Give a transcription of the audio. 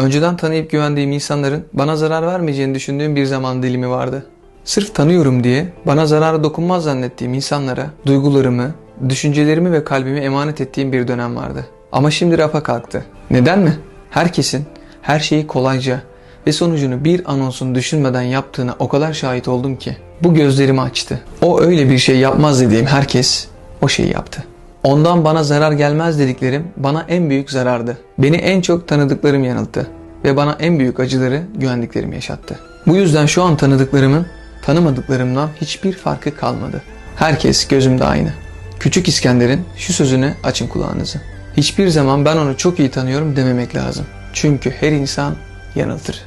Önceden tanıyıp güvendiğim insanların bana zarar vermeyeceğini düşündüğüm bir zaman dilimi vardı. Sırf tanıyorum diye bana zarara dokunmaz zannettiğim insanlara duygularımı, düşüncelerimi ve kalbimi emanet ettiğim bir dönem vardı. Ama şimdi rafa kalktı. Neden mi? Herkesin her şeyi kolayca ve sonucunu bir an olsun düşünmeden yaptığına o kadar şahit oldum ki. Bu gözlerimi açtı. O öyle bir şey yapmaz dediğim herkes o şeyi yaptı. Ondan bana zarar gelmez dediklerim bana en büyük zarardı. Beni en çok tanıdıklarım yanılttı ve bana en büyük acıları güvendiklerim yaşattı. Bu yüzden şu an tanıdıklarımın tanımadıklarımdan hiçbir farkı kalmadı. Herkes gözümde aynı. Küçük İskender'in şu sözüne açın kulağınızı. Hiçbir zaman ben onu çok iyi tanıyorum dememek lazım. Çünkü her insan yanıltır.